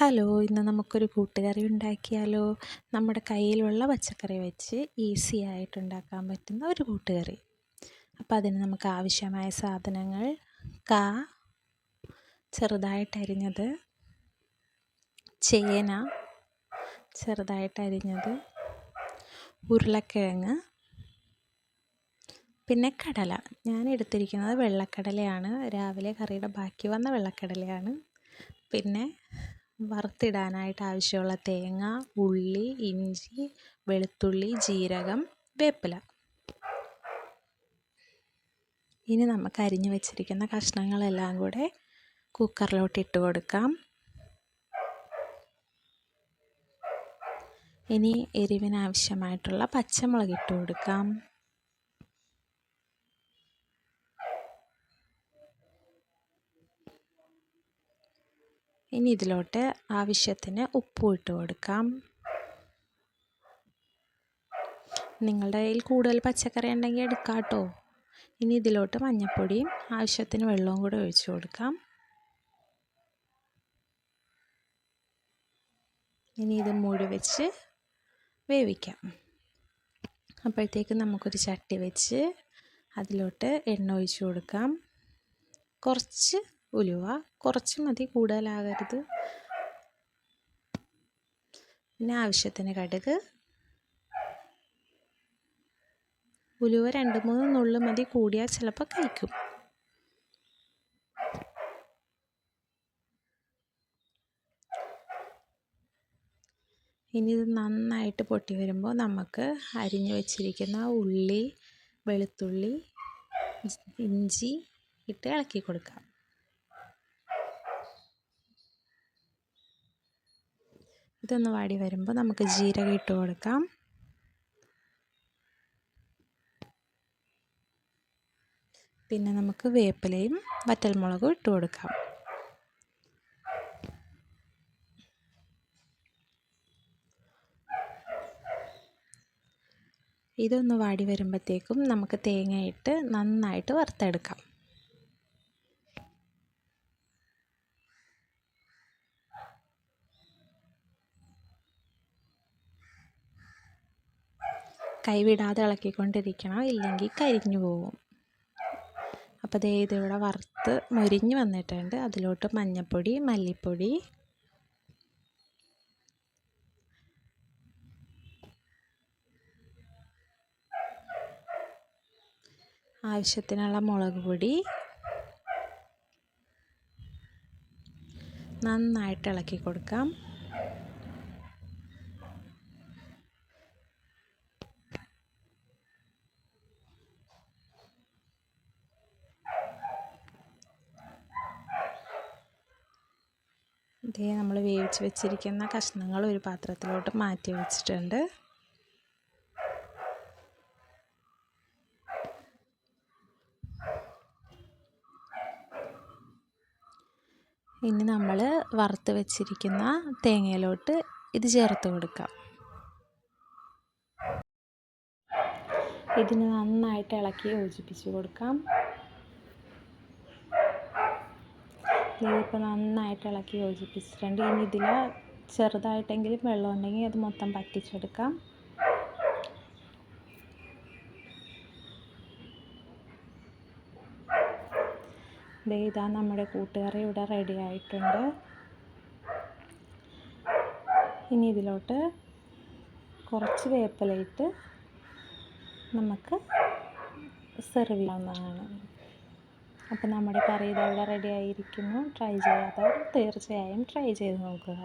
Hello ഇന്ന് നമുക്കൊരു കൂട്ടുകറി ഉണ്ടാക്കിയാലോ? നമ്മുടെ കയ്യിലുള്ള പച്ചക്കറി വെച്ച് ഈസി ആയിട്ട് ഉണ്ടാക്കാൻ പറ്റുന്ന ഒരു കൂട്ടുകറി. അപ്പോൾ അതിന് നമുക്ക് ആവശ്യമായ സാധനങ്ങൾ കാ ചെറുതായിട്ട് അരിഞ്ഞത് ചേന ചെറുതായിട്ട് അരിഞ്ഞത് ഉരുളക്കിഴങ്ങ് പിന്നെ കടല. ഞാൻ എടുത്തിരിക്കുന്നത് വെള്ളക്കടലയാണ്. രാവിലെ കറിയുടെ ബാക്കി വന്ന വെള്ളക്കടലയാണ്. പിന്നെ വറുത്തിടാനായിട്ട് ആവശ്യമുള്ള തേങ്ങ ഉള്ളി ഇഞ്ചി വെളുത്തുള്ളി ജീരകം വേപ്പില. ഇനി നമുക്ക് അരിഞ്ഞു വെച്ചിരിക്കുന്ന കഷ്ണങ്ങളെല്ലാം കൂടെ കുക്കറിലോട്ട് ഇട്ട് കൊടുക്കാം. ഇനി എരിവിനാവശ്യമായിട്ടുള്ള പച്ചമുളക് ഇട്ട് കൊടുക്കാം. ഇനി ഇതിലോട്ട് ആവശ്യത്തിന് ഉപ്പും ഇട്ട് കൊടുക്കാം. നിങ്ങളുടെ കയ്യിൽ കൂടുതൽ പച്ചക്കറി ഉണ്ടെങ്കിൽ എടുക്കാട്ടോ കേട്ടോ. ഇനി ഇതിലോട്ട് മഞ്ഞൾപ്പൊടിയും ആവശ്യത്തിന് വെള്ളവും കൂടെ ഒഴിച്ചു കൊടുക്കാം. ഇനി ഇത് മൂടി വെച്ച് വേവിക്കാം. അപ്പോഴത്തേക്ക് നമുക്കൊരു ചട്ടി വെച്ച് അതിലോട്ട് എണ്ണ ഒഴിച്ചു കൊടുക്കാം. കുറച്ച് ഉലുവ കുറച്ച് മതി കൂടുതലാകരുത്. പിന്നെ ആവശ്യത്തിന് കടുക്. ഉലുവ രണ്ട് മൂന്ന് നുള്ളു മതി കൂടിയാൽ ചിലപ്പോൾ കഴിക്കും. ഇനി ഇത് നന്നായിട്ട് പൊട്ടി വരുമ്പോൾ നമുക്ക് അരിഞ്ഞു വെച്ചിരിക്കുന്ന ഉള്ളി വെളുത്തുള്ളി ഇഞ്ചി ഇട്ട് ഇളക്കി കൊടുക്കാം. ഇതൊന്ന് വാടി വരുമ്പോൾ നമുക്ക് ജീരകം ഇട്ട് കൊടുക്കാം. പിന്നെ നമുക്ക് വേപ്പിലയും വറ്റൽമുളകും ഇട്ട് കൊടുക്കാം. ഇതൊന്ന് വാടി വരുമ്പോഴത്തേക്കും നമുക്ക് തേങ്ങയിട്ട് നന്നായിട്ട് വറുത്തെടുക്കാം. കൈവിടാതെ ഇളക്കിക്കൊണ്ടിരിക്കണം. ഇല്ലെങ്കിൽ കരിഞ്ഞു പോകും. അപ്പോൾ ദേ ഇതിവിടെ വറുത്ത് മൊരിഞ്ഞ് വന്നിട്ടുണ്ട്. അതിലോട്ട് മഞ്ഞൾപ്പൊടി മല്ലിപ്പൊടി. ആവശ്യത്തിനുള്ള മുളക് പൊടി. നന്നായിട്ട് ഇളക്കി കൊടുക്കാം. ഇതേ നമ്മൾ വേവിച്ച് വെച്ചിരിക്കുന്ന കഷ്ണങ്ങൾ ഒരു പാത്രത്തിലോട്ട് മാറ്റി വെച്ചിട്ടുണ്ട്. ഇനി നമ്മൾ വറുത്ത് വെച്ചിരിക്കുന്ന തേങ്ങയിലോട്ട് ഇത് ചേർത്ത് കൊടുക്കാം. ഇതിന് നന്നായിട്ട് ഇളക്കി യോജിപ്പിച്ച് കൊടുക്കാം. ഇതിപ്പോൾ നന്നായിട്ട് ഇളക്കി യോജിപ്പിച്ചിട്ടുണ്ട് ഇനി ഇതിൽ ചെറുതായിട്ടെങ്കിലും വെള്ളം ഉണ്ടെങ്കിൽ അത് മൊത്തം പറ്റിച്ചെടുക്കാം ഇതാ നമ്മുടെ കൂട്ടുകറി ഇവിടെ റെഡി ആയിട്ടുണ്ട്. ഇനി ഇതിലോട്ട് കുറച്ച് വേപ്പിലയിട്ട് നമുക്ക് സെർവ് ചെയ്യാവുന്നതാണ്. അപ്പോൾ നമ്മുടെ കറി ഇതവിടെ റെഡി ആയിരിക്കുന്നു? ട്രൈ ചെയ്യാത്തവർ തീർച്ചയായും ട്രൈ ചെയ്ത് നോക്കുക.